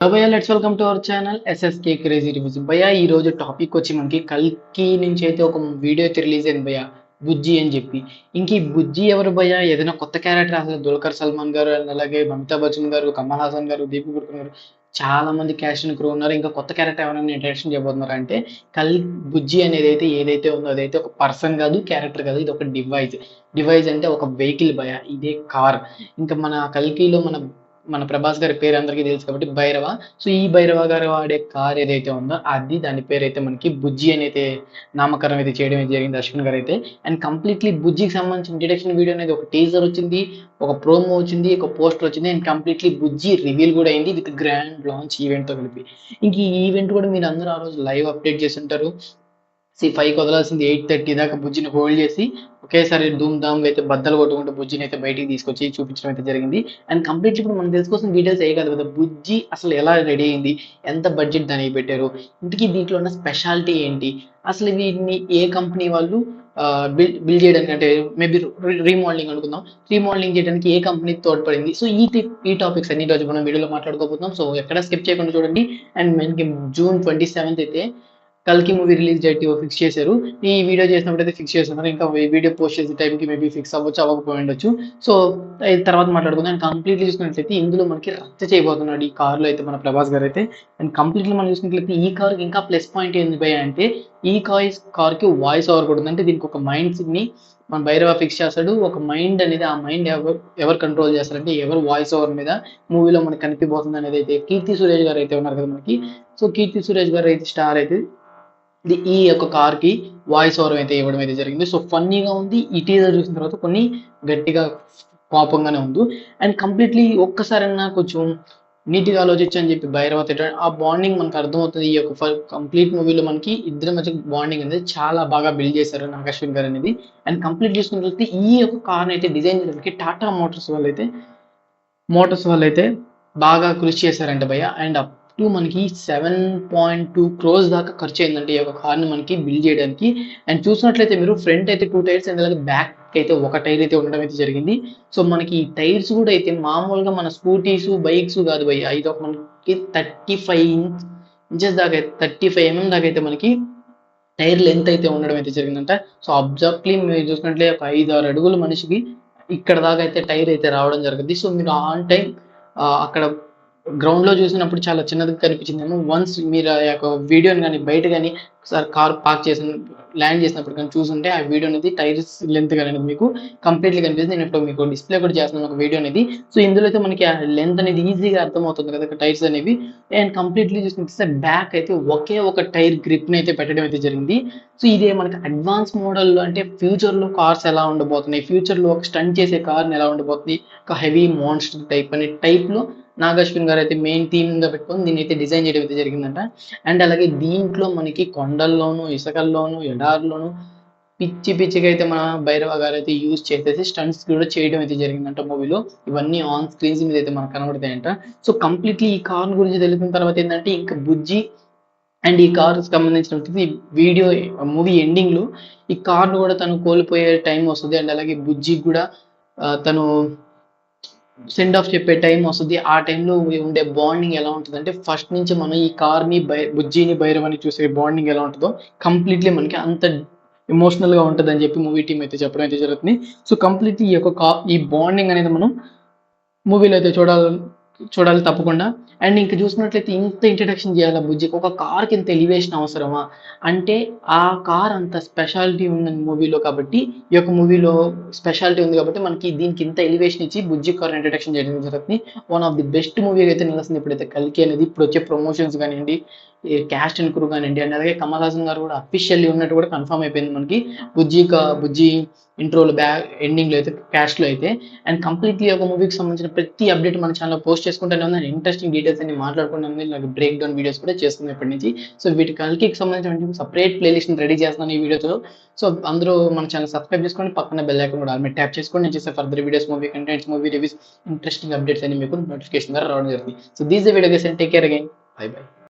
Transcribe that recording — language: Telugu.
భయ్యా let's welcome to our channel SSK crazy reviews భయ్య ఈ రోజు టాపిక్ వచ్చి మనకి కల్కి నుంచి అయితే ఒక వీడియో అయితే రిలీజ్ అయింది భయ్య బుజ్జి అని చెప్పి. ఇంక ఈ బుజ్జి ఎవరు భయ్యా ఏదైనా కొత్త క్యారెక్టర్ అసలు దుల్కర్ సల్మాన్ గారు అండ్ అలాగే అమితాబ్ బచ్చన్ గారు కమల్ హాసన్ గారు దీపక్ పడుకున్ గారు చాలా మంది క్యాష్ క్రూ ఉన్నారు. ఇంకా కొత్త క్యారెక్టర్ ఎవరైనా ఇంట్రడక్షన్ చేయబోతున్నారు అంటే కల్ బుజ్జి అనేది అయితే ఏదైతే ఉందో అదైతే ఒక పర్సన్ కాదు క్యారెక్టర్ కాదు ఇది ఒక డివైజ్ డివైజ్ అంటే ఒక వెహికల్ భయ ఇదే కార్ ఇంకా మన కల్కిలో మన మన ప్రభాస్ గారి పేరు అందరికీ తెలుసు కాబట్టి భైరవ. సో ఈ భైరవ గారు వాడే కార్ ఏదైతే ఉందో అది దాని పేరు అయితే మనకి బుజ్జి అని అయితే నామకరణం అయితే చేయడం అయితే జరిగింది అశ్విన్ గారు అయితే అండ్ కంప్లీట్లీ బుజ్జికి సంబంధించిన ఇంట్రడక్షన్ వీడియో అనేది ఒక టీజర్ వచ్చింది ఒక ప్రోమో వచ్చింది ఒక పోస్టర్ వచ్చింది అండ్ కంప్లీట్లీ బుజ్జి రివీల్ కూడా అయింది విత్ గ్రాండ్ లాంచ్ ఈవెంట్తో కలిపి. ఇంక ఈ ఈవెంట్ కూడా మీరు అందరూ ఆ రోజు లైవ్ అప్డేట్ చేసి ఉంటారు. సి ఫైవ్ వదలాల్సింది ఎయిట్ థర్టీ దాకా బుజ్జిని హోల్డ్ చేసి ఒకేసారి ధూమ్ ధామ్ అయితే బద్దలు కొట్టుకుంటూ బుజ్జిని అయితే బయటికి తీసుకొచ్చి చూపించడం అయితే జరిగింది. అండ్ కంప్లీట్ ఇప్పుడు మనం తెలుసుకోవాల్సిన డీటెయిల్స్ ఏ కాదు కదా బుజ్జి అసలు ఎలా రెడీ అయింది ఎంత బడ్జెట్ దానికి పెట్టారు ఇంటికి దీంట్లో ఉన్న స్పెషాలిటీ ఏంటి అసలు వీటిని ఏ కంపెనీ వాళ్ళు బిల్డ్ బిల్డ్ చేయడానికి అంటే మేబీ రీమోడలింగ్ అనుకుందాం రీమోడలింగ్ చేయడానికి ఏ కంపెనీ తోడ్పడింది. సో ఈ ఈ టాపిక్స్ అన్ని రోజు మనం వీడియోలో మాట్లాడుకోబోతున్నాం. సో ఎక్కడ స్కిప్ చేయకుండా చూడండి. అండ్ మనకి జూన్ ట్వంటీ సెవెంత్ అయితే కల్కి మూవీ రిలీజ్ డేట్ ఫిక్స్ చేశారు. ఈ వీడియో చేసినప్పుడు అయితే ఫిక్స్ చేస్తున్నారు. ఇంకా ఈ వీడియో పోస్ట్ చేసే టైంకి మేబీ ఫిక్స్ అవ్వచ్చు అవ్వకపోయి ఉండొచ్చు. సో తర్వాత మాట్లాడుకుందాం. అండ్ కంప్లీట్లీ చూసుకున్నట్లయితే ఇందులో మనకి రచ్చ చేయబోతున్నాడు ఈ కార్లో అయితే మన ప్రభాస్ గారు అయితే. అండ్ కంప్లీట్లీ మనం చూసుకున్నట్లయితే ఈ కార్కి ఇంకా ప్లస్ పాయింట్ ఏంది భయ అంటే ఈ కాయిస్ కార్కి వాయిస్ ఓవర్ కూడా ఉంది. అంటే దీనికి ఒక మైండ్ని మన భైరవ ఫిక్స్ చేస్తాడు. ఒక మైండ్ అనేది ఆ మైండ్ ఎవరు ఎవరు కంట్రోల్ చేస్తారంటే ఎవరు వాయిస్ ఓవర్ మీద మూవీలో మనకి కనిపిపోతుంది అనేది అయితే కీర్తి సురేష్ గారు అయితే ఉన్నారు కదా మనకి. సో కీర్తి సురేష్ గారు అయితే స్టార్ అయితే ఇది ఈ యొక్క కార్కి వాయిస్ ఓవర్ అయితే ఇవ్వడం అయితే జరిగింది. సో ఫన్నీగా ఉంది. ఈ టీజర్ చూసిన తర్వాత కొన్ని గట్టిగా కోపంగానే ఉంది. అండ్ కంప్లీట్లీ ఒక్కసారైనా కొంచెం నీట్గా ఆలోచించు అని చెప్పి భైరవ తిట్టడం. ఆ బాండింగ్ మనకు అర్థమవుతుంది. ఈ యొక్క కంప్లీట్ మూవీలో మనకి ఇద్దరి మధ్య బాండింగ్ అనేది చాలా బాగా బిల్డ్ చేశారు నాగ్ అశ్విన్ గారు అనేది. అండ్ కంప్లీట్ చూసుకున్నట్లయితే ఈ యొక్క కార్ని అయితే డిజైన్ చేయడానికి టాటా మోటార్స్ వాళ్ళు అయితే మోటార్స్ వాళ్ళు అయితే బాగా కృషి చేశారంట భయ్య. అండ్ టు మనకి సెవెన్ పాయింట్ టూ క్రోస్ దాకా ఖర్చు అయిందండి ఈ యొక్క కార్ని మనకి బిల్డ్ చేయడానికి. అండ్ చూసినట్లయితే మీరు ఫ్రంట్ అయితే టూ టైర్స్ అండ్ అలాగే బ్యాక్ అయితే ఒక టైర్ అయితే ఉండడం అయితే జరిగింది. సో మనకి ఈ టైర్స్ కూడా అయితే మామూలుగా మన స్కూటీస్ బైక్స్ కాదు భయ్య. ఇది ఒక మనకి థర్టీ ఫైవ్ ఇంచెస్ దాకా థర్టీ ఫైవ్ ఎంఎం దాకా అయితే మనకి టైర్ లెంత్ అయితే ఉండడం అయితే జరిగిందంట. సో అబ్జాక్ట్లీ మీరు చూసినట్లయితే ఒక ఐదు ఆరు అడుగులు మనిషికి ఇక్కడ దాకా అయితే టైర్ అయితే రావడం జరిగింది. సో మీరు ఆన్ టైం అక్కడ గ్రౌండ్లో చూసినప్పుడు చాలా చిన్నదిగా కనిపించిందేమో. వన్స్ మీరు ఆ యొక్క వీడియోని కానీ బయట కానీ ఒకసారి కార్ పార్క్ చేసిన ల్యాండ్ చేసినప్పుడు కానీ చూసుంటే ఆ వీడియో అనేది టైర్స్ లెంత్ కానీ అనేది మీకు. కంప్లీట్లీ కనిపిస్తుంది. నేను ఇప్పుడు మీకు డిస్ప్లే కూడా చేస్తున్నాను ఒక వీడియో అనేది. సో ఇందులో అయితే మనకి ఆ లెంత్ అనేది ఈజీగా అర్థమవుతుంది కదా టైర్స్ అనేవి. అండ్ కంప్లీట్లీ చూసినట్టు బ్యాక్ అయితే ఒకే ఒక టైర్ గ్రిప్ని అయితే పెట్టడం అయితే జరిగింది. సో ఇదే మనకి అడ్వాన్స్ మోడల్ అంటే ఫ్యూచర్లో కార్స్ ఎలా ఉండబోతున్నాయి? ఫ్యూచర్లో ఒక స్టంట్ చేసే కార్ని ఎలా ఉండబోతుంది? ఒక హెవీ మాన్స్టర్ టైప్ అనే టైప్ లో నాగశ్విన్ గారు అయితే మెయిన్ థీమ్గా పెట్టుకొని దీన్ని అయితే డిజైన్ చేయడం అయితే జరిగిందంట. అండ్ అలాగే దీంట్లో మనకి కొండల్లోను ఇసుకల్లోను ఎడార్లోను పిచ్చి పిచ్చిగా అయితే మన భైరవ గారు అయితే యూజ్ చేసేసి స్టంట్స్ కూడా చేయడం అయితే జరిగిందంట మూవీలో. ఇవన్నీ ఆన్ స్క్రీన్స్ మీద అయితే మనకు కనబడతాయంట. సో కంప్లీట్లీ ఈ కార్ గురించి తెలిసిన తర్వాత ఏంటంటే ఇంకా బుజ్జి అండ్ ఈ కార్ సంబంధించిన వీడియో మూవీ ఎండింగ్లో ఈ కార్ కూడా తను కోల్పోయే టైం వస్తుంది. అండ్ అలాగే బుజ్జికి కూడా తను సెండ్ ఆఫ్ చెప్పే టైం వస్తుంది. ఆ టైంలో ఉండే బాండింగ్ ఎలా ఉంటుంది అంటే ఫస్ట్ నుంచి మనం ఈ కార్ని బై బుజ్జిని భైరవని చూసే బాండింగ్ ఎలా ఉంటుందో కంప్లీట్లీ మనకి అంత ఎమోషనల్గా ఉంటుంది అని చెప్పి మూవీ టీం అయితే చెప్పడం అయితే జరుగుతుంది. సో కంప్లీట్లీ ఈ యొక్క ఈ బాండింగ్ అనేది మనం మూవీలో అయితే చూడాలి చూడాలి తప్పకుండా. అండ్ ఇంక చూసినట్లయితే ఇంత ఇంట్రడక్షన్ చేయాలా బుజ్జికి ఒక కార్కి ఇంత ఎలివేషన్ అవసరమా? అంటే ఆ కార్ అంత స్పెషాలిటీ ఉన్న మూవీలో కాబట్టి ఈ యొక్క మూవీలో స్పెషాలిటీ ఉంది కాబట్టి మనకి దీనికి ఇంత ఎలివేషన్ ఇచ్చి బుజ్జి కార్ ఇంట్రడక్షన్ చేయడం జరుగుతుంది. One of the best movie అయితే నిలుస్తుంది ఇప్పుడైతే కల్కి అనేది ఇప్పుడు వచ్చే ప్రమోషన్స్ కానివ్వండి క్యాస్ట్ అండ్ క్రూ కానివ్వండి అండ్. అలాగే కమల్ హాసన్ గారు కూడా అఫీషియల్లీ ఉన్నట్టు కూడా కన్ఫర్మ్ అయిపోయింది మనకి. బుజ్జి కా- బుజ్జి ఇంట్రోలు బ్యాక్ ఎండింగ్లో అయితే క్యాస్ట్లో అయితే. అండ్ కంప్లీట్లీ ఒక మూవీకి సంబంధించిన ప్రతి అప్డేట్ మన ఛానల్లో పోస్ట్ చేసుకుంటూనే ఉంది ఇంట్రెస్టింగ్ డీటెయిల్స్ అన్ని మాట్లాడుకుంటాను నాకు బ్రేక్ డౌన్ వీడియోస్ కూడా చేస్తున్నాను ఇప్పటి నుంచి. సో వీటి కలికి సంబంధించిన సపరేట్ ప్లేలిస్ట్ని రెడీ చేస్తున్నాను ఈ వీడియోతో సో అందరూ మన ఛానల్ సబ్స్క్రైబ్ చేసుకొని పక్కన బెల్ ఐకాన్ కూడా ఆల్రెడీ ట్యాప్ చేసుకోండి. నేను చేసే further videos movie contents movie reviews interesting updates అన్ని మీకు నోటిఫికేషన్ ద్వారా రావడం జరుగుతుంది. So these video guys take care again bye bye